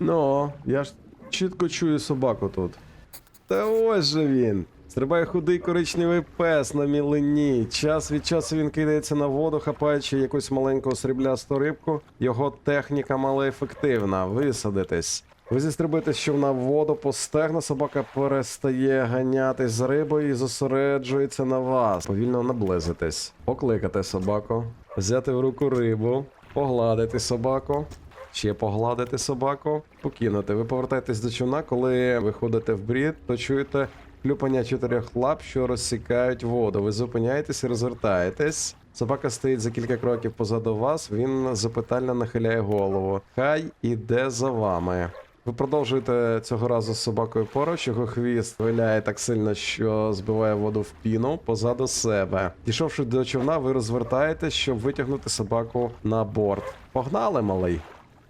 Ну, я ж чітко чую собаку тут. Та ось же він. Стрибає худий коричневий пес на мілині. Час від часу він кидається на воду, хапаючи якусь маленьку сріблясту рибку. Його техніка малоефективна. Висадитись. Ви зістрибуєте з човна в воду по стегна, собака перестає ганятись за рибою і зосереджується на вас. Повільно наблизитесь. Покликати собаку, взяти в руку рибу, погладити собаку. Ще погладити собаку, покинути. Ви повертаєтесь до човна, коли виходите в брід, то чуєте хлюпання чотирьох лап, що розсікають воду. Ви зупиняєтесь і розвертаєтесь. Собака стоїть за кілька кроків позаду вас. Він запитально нахиляє голову. Хай іде за вами. Ви продовжуєте цього разу з собакою поруч, його хвіст виляє так сильно, що збиває воду в піну позаду себе. Дійшовши до човна, ви розвертаєтесь, щоб витягнути собаку на борт. Погнали, малий!